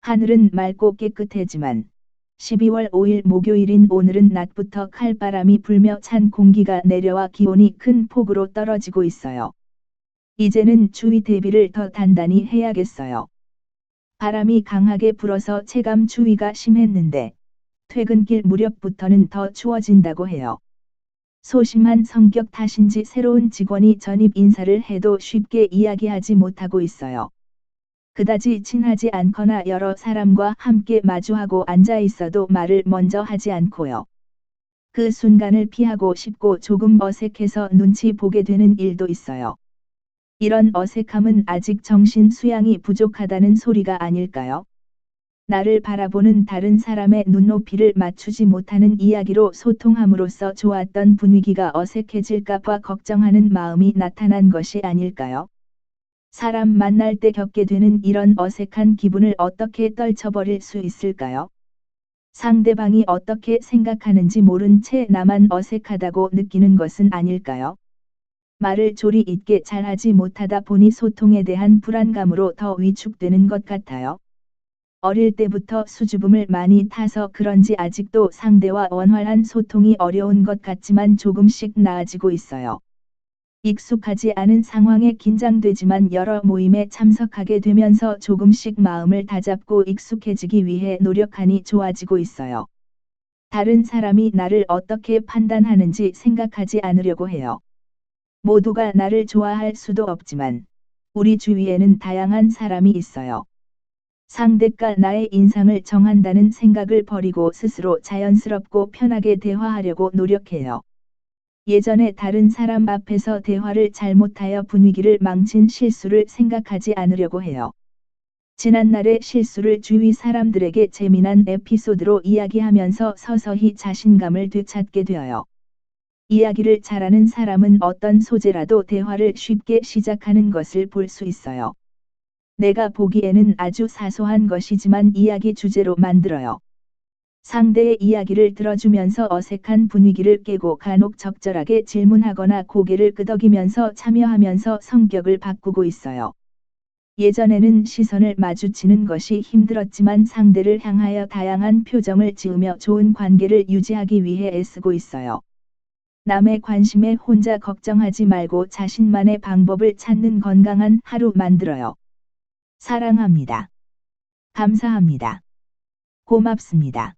하늘은 맑고 깨끗해지만 12월 5일 목요일인 오늘은 낮부터 칼바람이 불며 찬 공기가 내려와 기온이 큰 폭으로 떨어지고 있어요. 이제는 추위 대비를 더 단단히 해야겠어요. 바람이 강하게 불어서 체감 추위가 심했는데 퇴근길 무렵부터는 더 추워진다고 해요. 소심한 성격 탓인지 새로운 직원이 전입 인사를 해도 쉽게 이야기하지 못하고 있어요. 그다지 친하지 않거나 여러 사람과 함께 마주하고 앉아 있어도 말을 먼저 하지 않고요. 그 순간을 피하고 싶고 조금 어색해서 눈치 보게 되는 일도 있어요. 이런 어색함은 아직 정신 수양이 부족하다는 소리가 아닐까요? 나를 바라보는 다른 사람의 눈높이를 맞추지 못하는 이야기로 소통함으로써 좋았던 분위기가 어색해질까봐 걱정하는 마음이 나타난 것이 아닐까요? 사람 만날 때 겪게 되는 이런 어색한 기분을 어떻게 떨쳐버릴 수 있을까요? 상대방이 어떻게 생각하는지 모른 채 나만 어색하다고 느끼는 것은 아닐까요? 말을 조리 있게 잘하지 못하다 보니 소통에 대한 불안감으로 더 위축되는 것 같아요. 어릴 때부터 수줍음을 많이 타서 그런지 아직도 상대와 원활한 소통이 어려운 것 같지만 조금씩 나아지고 있어요. 익숙하지 않은 상황에 긴장되지만 여러 모임에 참석하게 되면서 조금씩 마음을 다잡고 익숙해지기 위해 노력하니 좋아지고 있어요. 다른 사람이 나를 어떻게 판단하는지 생각하지 않으려고 해요. 모두가 나를 좋아할 수도 없지만 우리 주위에는 다양한 사람이 있어요. 상대가 나의 인상을 정한다는 생각을 버리고 스스로 자연스럽고 편하게 대화하려고 노력해요. 예전에 다른 사람 앞에서 대화를 잘못하여 분위기를 망친 실수를 생각하지 않으려고 해요. 지난날의 실수를 주위 사람들에게 재미난 에피소드로 이야기하면서 서서히 자신감을 되찾게 되어요. 이야기를 잘하는 사람은 어떤 소재라도 대화를 쉽게 시작하는 것을 볼 수 있어요. 내가 보기에는 아주 사소한 것이지만 이야기 주제로 만들어요. 상대의 이야기를 들어주면서 어색한 분위기를 깨고 간혹 적절하게 질문하거나 고개를 끄덕이면서 참여하면서 성격을 바꾸고 있어요. 예전에는 시선을 마주치는 것이 힘들었지만 상대를 향하여 다양한 표정을 지으며 좋은 관계를 유지하기 위해 애쓰고 있어요. 남의 관심에 혼자 걱정하지 말고 자신만의 방법을 찾는 건강한 하루 만들어요. 사랑합니다. 감사합니다. 고맙습니다.